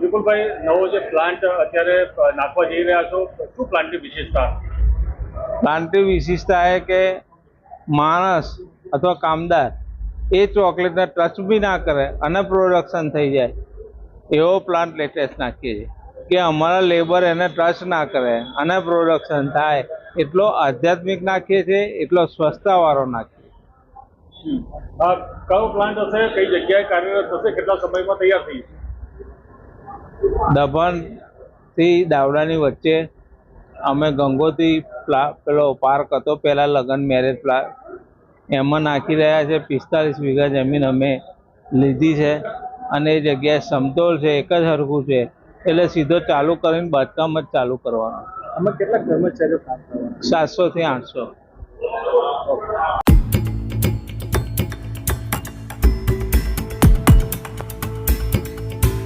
વિપુલભાઈ નવો જે પ્લાન્ટ અત્યારે નાખવા જઈ રહ્યા છો શું પ્લાન્ટની વિશેષતા? પ્લાન્ટની વિશેષતા એ કે માણસ અથવા કામદાર એ ચોકલેટને ટચ બી ના કરે અને પ્રોડક્શન થઈ જાય. એવો પ્લાન્ટ લેટેસ્ટ નાખીએ છીએ કે અમારા લેબર એને ટચ ના કરે અને પ્રોડક્શન થાય. એટલો આધ્યાત્મિક નાખીએ છીએ એટલો સ્વચ્છતાવાળો નાખીએ કયો પ્લાન્ટ હશે કઈ જગ્યાએ કાર્યરત થશે કેટલા સમયમાં તૈયાર થઈ જશે દભણથી દાવડાની વચ્ચે અમે ગંગોત્રી પ્લા પાર્ક હતો પહેલાં લગ્ન મેરેજ પ્લા એમાં નાખી રહ્યા છે પિસ્તાલીસ વીઘા જમીન અમે લીધી છે અને એ જગ્યાએ સમતોલ છે એક જ હરખું છે એટલે સીધો ચાલુ કરીને બાંધકામ જ ચાલુ કરવાનો. આમાં કેટલા કર્મચારીઓ સાતસોથી આઠસો.